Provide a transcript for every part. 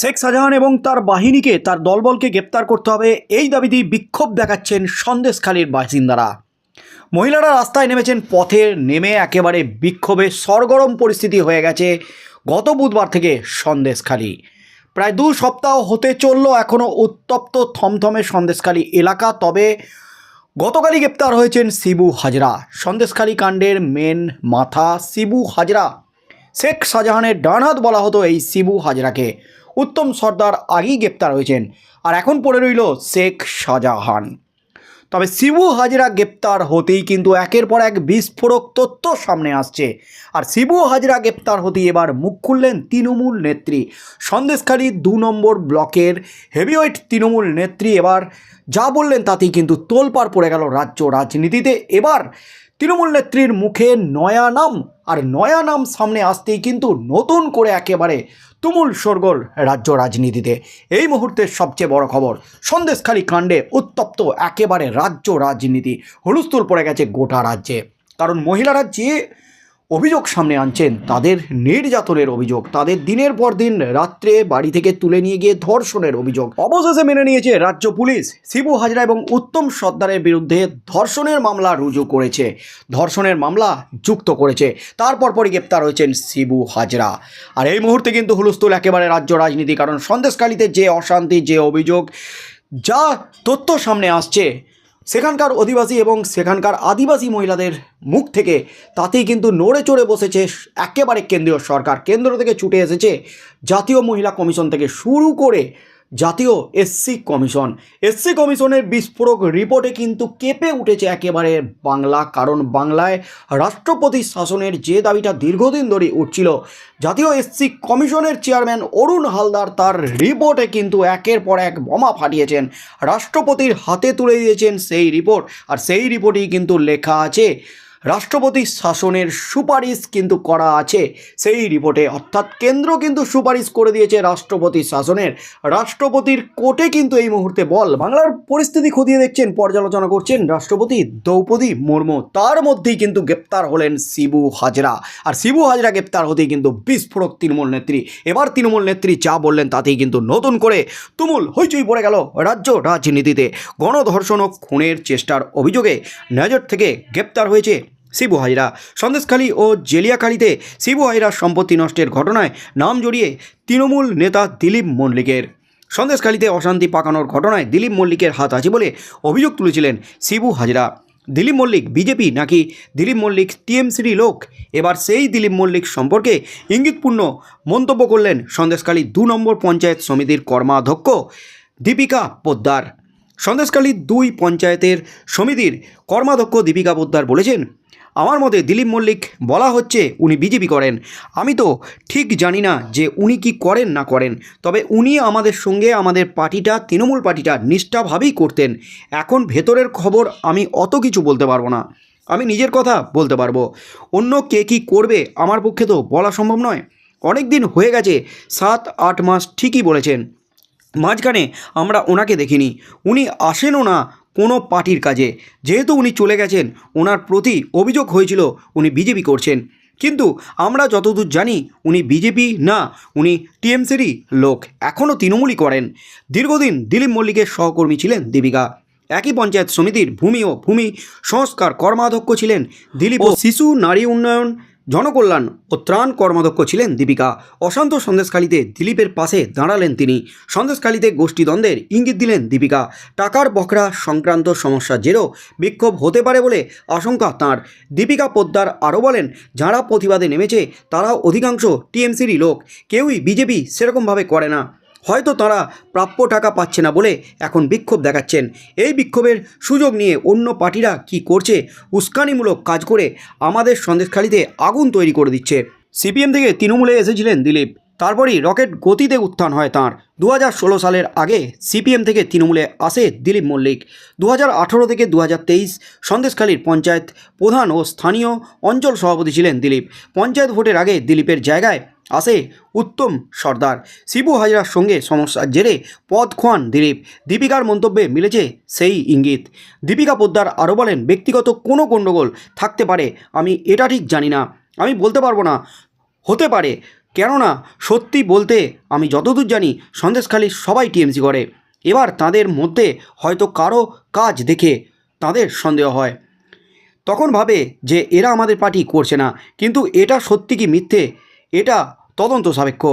শেখ শাহজাহান এবং তার বাহিনীকে, তার দলবলকে গ্রেপ্তার করতে হবে। এই দাবিতেই বিক্ষোভ দেখাচ্ছেন সন্দেশখালীর বাসিন্দারা। মহিলারা রাস্তায় নেমেছেন, পথে নেমে একেবারে বিক্ষোভে সরগরম পরিস্থিতি হয়ে গেছে গত বুধবার থেকে সন্দেশখালী। প্রায় দু সপ্তাহ হতে চলল এখনও উত্তপ্ত থমথমে সন্দেশখালী এলাকা, তবে গতকালই গ্রেপ্তার হয়েছেন শিবু হাজরা। সন্দেশখালী কাণ্ডের মেন মাথা শিবু হাজরা। শেখ শাহজাহানের ডানহাত বলা হতো এই শিবু হাজরাকে। উত্তম সর্দার আগেই গ্রেপ্তার হয়েছেন। আর এখন পড়ে রইল শেখ শাহজাহান। তবে শিবু হাজরা গ্রেপ্তার হতেই কিন্তু একের পর এক বিস্ফোরক তথ্য সামনে আসছে। আর শিবু হাজরা গ্রেপ্তার হতেই এবার মুখ খুললেন তৃণমূল নেত্রী। সন্দেশখালী দু নম্বর ব্লকের হেভিওয়েট তৃণমূল নেত্রী এবার যা বললেন তাতেই কিন্তু তোলপাড় পড়ে গেল রাজ্য রাজনীতিতে। এবার তৃণমূল নেত্রীর মুখে নয়া নাম আর নয়া নাম সামনে আসতেই কিন্তু নতুন করে একেবারে তুমুল সরগোল রাজ্য রাজনীতিতে। এই মুহূর্তের সবচেয়ে বড় খবর, সন্দেশখালী কাণ্ডে উত্তপ্ত একেবারে রাজ্য রাজনীতি। হুলস্থুল পড়ে গেছে গোটা রাজ্যে। কারণ মহিলারা যে অভিযোগ সামনে আনছেন। তাদের নির্যাতনের অভিযোগ, তাদের দিনের পর দিন রাত্রে বাড়ি থেকে তুলে নিয়ে গিয়ে ধর্ষণের অভিযোগ। অবশেষে মেনে নিয়েছে রাজ্য পুলিশ। শিবু হাজরা এবং উত্তম সর্দারের বিরুদ্ধে ধর্ষণের মামলা রুজু করেছে। ধর্ষণের মামলা যুক্ত করেছে। তারপর পরই গ্রেপ্তার হয়েছেন শিবু হাজরা। আর এই মুহূর্তে কিন্তু হুলস্থুল একেবারে রাজ্য রাজনীতি, কারণ সন্দেশকালীতে যে অশান্তি, যে অভিযোগ, যা তথ্য সামনে আসছে সেখানকার অধিবাসী এবং সেখানকার আদিবাসী মহিলাদের মুখ থেকে তাতেই কিন্তু নড়ে চড়ে বসেছে একেবারে কেন্দ্রীয় সরকার। কেন্দ্র থেকে ছুটে এসেছে জাতীয় মহিলা কমিশন থেকে শুরু করে জাতীয় এসসি কমিশন। এসসি কমিশনের বিস্ফোরক রিপোর্টে কিন্তু কেঁপে উঠেছে একেবারে বাংলা, কারণ বাংলায় রাষ্ট্রপতি শাসনের যে দাবিটা দীর্ঘদিন ধরে উঠছিল, জাতীয় এসসি কমিশনের চেয়ারম্যান অরুণ হালদার তার রিপোর্টে কিন্তু একের পর এক বোমা ফাটিয়েছেন। রাষ্ট্রপতির হাতে তুলে দিয়েছেন সেই রিপোর্ট, আর সেই রিপোর্টেই কিন্তু লেখা আছে রাষ্ট্রপতি শাসনের সুপারিশ কিন্তু করা আছে। সেই রিপোর্টে অর্থাৎ কেন্দ্র কিন্তু সুপারিশ করে দিয়েছে রাষ্ট্রপতি শাসনের। রাষ্ট্রপতির কোর্টে কিন্তু এই মুহূর্তে বল। বাংলার পরিস্থিতি খতিয়ে দেখছেন, পর্যালোচনা করছেন রাষ্ট্রপতি দ্রৌপদী মুর্মু। তার মধ্যেই কিন্তু গ্রেপ্তার হলেন শিবু হাজরা। আর শিবু হাজরা গ্রেপ্তার হতেই কিন্তু বিস্ফোরক তৃণমূল নেত্রী। এবার তৃণমূল নেত্রী যা বললেন তাতেই কিন্তু নতুন করে তুমুল হইচই পড়ে গেল রাজ্য রাজনীতিতে। গণধর্ষণ ও খুনের চেষ্টার অভিযোগে নজর থেকে গ্রেপ্তার হয়েছে শিবু হাজরা। সন্দেশখালী ও জেলিয়াখালীতে শিবু হাজরার সম্পত্তি নষ্টের ঘটনায় নাম জড়িয়ে তৃণমূল নেতা দিলীপ মল্লিকের। সন্দেশখালীতে অশান্তি পাকানোর ঘটনায় দিলীপ মল্লিকের হাত আছে বলে অভিযোগ তুলেছিলেন শিবু হাজরা। দিলীপ মল্লিক বিজেপি নাকি দিলীপ মল্লিক টিএমসির লোক? এবার সেই দিলীপ মল্লিক সম্পর্কে ইঙ্গিতপূর্ণ মন্তব্য করলেন সন্দেশখালী দু নম্বর পঞ্চায়েত সমিতির কর্মাধ্যক্ষ দীপিকা পোদ্দার। সন্দেশখালী দুই পঞ্চায়েতের সমিতির কর্মাধ্যক্ষ দীপিকা পোদ্দার বলেছেন, আমার মতে দিলীপ মল্লিক বলা হচ্ছে উনি বিজেপি করেন। আমি তো ঠিক জানি না যে উনি কি করেন না করেন। তবে উনি আমাদের সঙ্গে আমাদের পার্টিটা, তৃণমূল পার্টিটা নিষ্ঠাভাবেই করতেন। এখন ভেতরের খবর আমি অত কিছু বলতে পারব না। আমি নিজের কথা বলতে পারব। অন্য কে কী করবে আমার পক্ষে তো বলা সম্ভব নয়। অনেক দিন হয়ে গেছে, সাত, আট মাস ঠিকই বলেছেন। মাঝখানে আমরা ওনাকে দেখিনি। উনি আসেনও না কোনো পার্টির কাজে। যেহেতু উনি চলে গেছেন, ওনার প্রতি অভিযোগ হয়েছিল উনি বিজেপি করছেন। কিন্তু আমরা যতদূর জানি, উনি বিজেপি না, উনি টিএমসিরই লোক। এখনও তৃণমূলই করেন। দীর্ঘদিন দিলীপ মল্লিকের সহকর্মী ছিলেন দীপিকা। একই পঞ্চায়েত সমিতির ভূমি ও ভূমি সংস্কার কর্মাধ্যক্ষ ছিলেন দিলীপ ও শিশু নারী উন্নয়ন জনকল্যাণ ও ত্রাণ কর্মাধ্যক্ষ ছিলেন দীপিকা। অশান্ত সন্দেশখালীতে দিলীপের পাশে দাঁড়ালেন তিনি। সন্দেশখালীতে গোষ্ঠীদ্বন্দ্বের ইঙ্গিত দিলেন দীপিকা। টাকার বকরা সংক্রান্ত সমস্যা জেরো, বিক্ষোভ হতে পারে বলে আশঙ্কা তাঁর। দীপিকা পোদ্দার আরও বলেন, যারা প্রতিবাদে নেমেছে তারাও অধিকাংশ টিএমসিরই লোক। কেউই বিজেপি সেরকমভাবে করে না। হয়তো তারা প্রাপ্য টাকা পাচ্ছে না বলে এখন বিক্ষোভ দেখাচ্ছেন। এই বিক্ষোভের সুযোগ নিয়ে অন্য পার্টিরা কি করছে, উস্কানিমূলক কাজ করে আমাদের সন্দেশখালিতে আগুন তৈরি করে দিচ্ছে। সিপিএম থেকে তৃণমূলে এসেছিলেন দিলীপ। তারপরই রকেট গতিতে উত্থান হয় তাঁর। দু সালের আগে সিপিএম থেকে তৃণমূলে আসে দিলীপ মল্লিক। দু থেকে দু সন্দেশখালীর পঞ্চায়েত প্রধান ও স্থানীয় অঞ্চল সভাপতি ছিলেন দিলীপ। পঞ্চায়েত ভোটের আগে দিলীপের জায়গায় আসে উত্তম সর্দার। শিবু হাজরার সঙ্গে সমস্যার জেরে পদ খোয়ান দিলীপ। দীপিকার মন্তব্যে মিলেছে সেই ইঙ্গিত। দীপিকা পোদ্দার আরও বলেন, ব্যক্তিগত কোনো গণ্ডগোল থাকতে পারে, আমি এটা ঠিক জানি না। আমি বলতে পারব না, হতে পারে। কেননা সত্যি বলতে আমি যতদূর জানি সন্দেশখালীর সবাই টিএমসি করে। এবার তাদের মধ্যে হয়তো কারও কাজ দেখে তাদের সন্দেহ হয়। তখন ভাবে যে এরা আমাদের পার্টি করছে না। কিন্তু এটা সত্যি কি মিথ্যে? এটা তদন্ত সাপেক্ষ।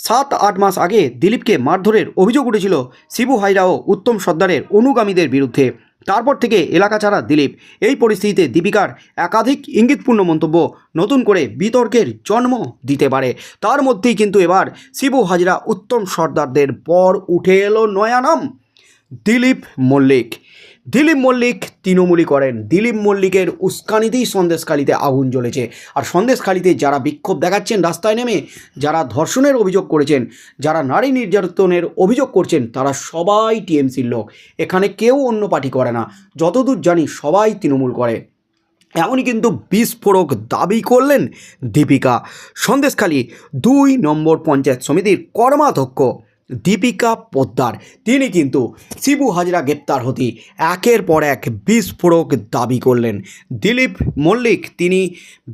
সাত আট মাস আগে দিলীপকে মারধরের অভিযোগ উঠেছিল শিবু হাইরা ও উত্তম সর্দারের অনুগামীদের বিরুদ্ধে। তারপর থেকে এলাকা ছাড়া দিলীপ। এই পরিস্থিতিতে দীপিকার একাধিক ইঙ্গিতপূর্ণ মন্তব্য নতুন করে বিতর্কের জন্ম দিতে পারে। তার মধ্যেই কিন্তু এবার শিবু হাজরা উত্তম সর্দারদের পর উঠে এলো নয়া নাম, দিলীপ মল্লিক। দিলীপ মল্লিক তৃণমূলী করেন। দিলীপ মল্লিকের উস্কানিতেই সন্দেশখালিতে আগুন জ্বলেছে। আর সন্দেশখালিতে যারা বিক্ষোভ দেখাচ্ছেন রাস্তায় নেমে, যারা ধর্ষণের অভিযোগ করেছেন, যারা নারী নির্যাতনের অভিযোগ করছেন, তারা সবাই টিএমসির লোক। এখানে কেউ অন্য পার্টি করে না। যতদূর জানি সবাই তৃণমূল করে। এমনই কিন্তু বিস্ফোরক দাবি করলেন দীপিকা। সন্দেশখালী দুই নম্বর পঞ্চায়েত সমিতির কর্মাধ্যক্ষ। দীপিকা পোদ্দার। তিনি কিন্তু শিবু হাজরা গ্রেপ্তার হতে একের পর এক বিস্ফোরক দাবি করলেন। দিলীপ মল্লিক, তিনি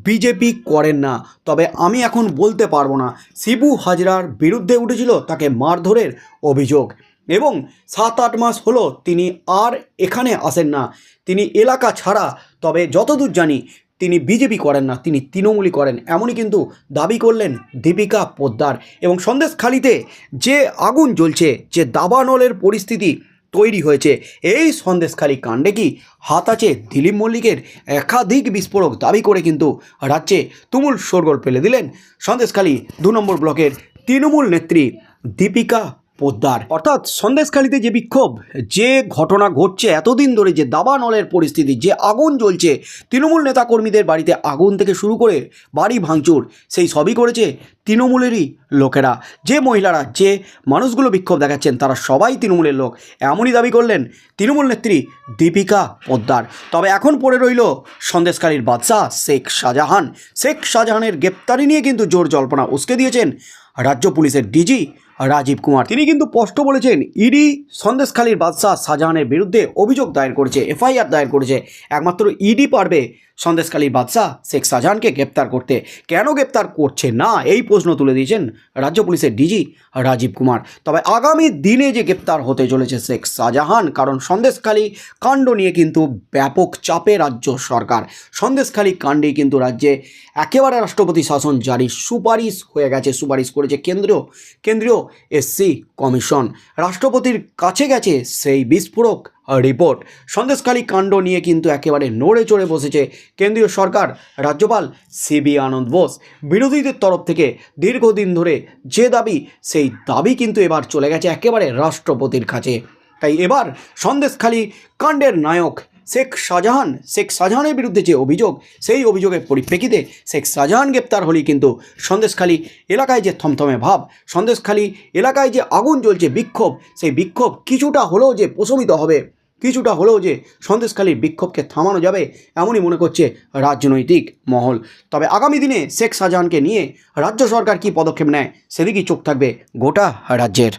বিজেপি করেন না, তবে আমি এখন বলতে পারব না, শিবু হাজরার বিরুদ্ধে উঠেছিল তাকে মারধরের অভিযোগ এবং সাত আট মাস হলো তিনি আর এখানে আসেন না। তিনি এলাকা ছাড়া, তবে যতদূর জানি তিনি বিজেপি করেন না, তিনি তৃণমূলই করেন। এমনই কিন্তু দাবি করলেন দীপিকা পোদ্দার। এবং সন্দেশখালিতে যে আগুন জ্বলছে, যে দাবানলের পরিস্থিতি তৈরি হয়েছে, এই সন্দেশখালী কাণ্ডে কি হাত আছে দিলীপ মল্লিকের? একাধিক বিস্ফোরক দাবি করে কিন্তু রাজ্যে তুমুল শোরগোল ফেলে দিলেন সন্দেশখালি। দু নম্বর ব্লকের তৃণমূল নেত্রী দীপিকা পোদ্দার। অর্থাৎ সন্দেশখালিতে যে বিক্ষোভ, যে ঘটনা ঘটছে এতদিন ধরে, যে দাবানলের পরিস্থিতি, যে আগুন জ্বলছে, তৃণমূল নেতাকর্মীদের বাড়িতে আগুন থেকে শুরু করে বাড়ি ভাঙচুর, সেই সবই করেছে তৃণমূলেরই লোকেরা। যে মহিলারা, যে মানুষগুলো বিক্ষোভ দেখাচ্ছেন, তারা সবাই তৃণমূলের লোক। এমনই দাবি করলেন তৃণমূল নেত্রী দীপিকা পোদ্দার। তবে এখন পড়ে রইল সন্দেশকারীর বাদশাহ শেখ শাহজাহান। শেখ শাহজাহানের গ্রেপ্তারি নিয়ে কিন্তু জোর জল্পনা। উস্কে দিয়েছেন রাজ্য পুলিশের ডিজি রাজীব কুমার। তিনি কিন্তু স্পষ্ট বলেছেন, ইডি সন্দেশখালীর বাদশাহ শাহজাহানের বিরুদ্ধে অভিযোগ দায়ের করেছে, এফআইআর দায়ের করেছে। একমাত্র ইডি পারবে সন্দেশখালীর বাদশাহ শেখ শাহজাহানকে গ্রেপ্তার করতে কেন গ্রেপ্তার করছে না? এই প্রশ্ন তুলে দিয়েছেন রাজ্য পুলিশের ডিজি রাজীব কুমার। তবে আগামী দিনে যে গ্রেপ্তার হতে চলেছে শেখ শাহজাহান, কারণ সন্দেশখালী কাণ্ড নিয়ে কিন্তু ব্যাপক চাপে রাজ্য সরকার। সন্দেশখালী কাণ্ডে কিন্তু রাজ্যে একেবারে রাষ্ট্রপতি শাসন জারি সুপারিশ হয়ে গেছে, সুপারিশ করেছে কেন্দ্রীয় কেন্দ্রীয় এসসি কমিশন। রাষ্ট্রপতির কাছে গেছে সেই বিস্ফোরক রিপোর্ট সন্দেশখালী কাণ্ড নিয়ে কিন্তু একেবারে নড়ে চড়ে বসেছে কেন্দ্রীয় সরকার, রাজ্যপাল সিবি আনন্দ বোস। বিরোধীদের তরফ থেকে দীর্ঘদিন ধরে যে দাবি, সেই দাবি কিন্তু এবার চলে গেছে একেবারে রাষ্ট্রপতির কাছে। তাই এবার সন্দেশখালী কাণ্ডের নায়ক শেখ শাহজাহান, শেখ শাহজাহানের বিরুদ্ধে যে অভিযোগ, সেই অভিযোগের পরিপ্রেক্ষিতে শেখ শাহজাহান গ্রেপ্তার হলেই কিন্তু সন্দেশখালী এলাকায় যে থমথমে ভাব, সন্দেশখালী এলাকায় যে আগুন জ্বলছে বিক্ষোভ, সেই বিক্ষোভ কিছুটা হলেও যে প্রশমিত হবে। কিছুটা হলেও যে সন্দেশখালীর বিক্ষোভকে থামানো যাবে এমনই মনে করছে রাজনৈতিক মহল। তবে আগামী দিনে শেখ শাহজাহানকে নিয়ে রাজ্য সরকার কি পদক্ষেপ নেয়, সেদিকেই চোখ থাকবে গোটা রাজ্যের।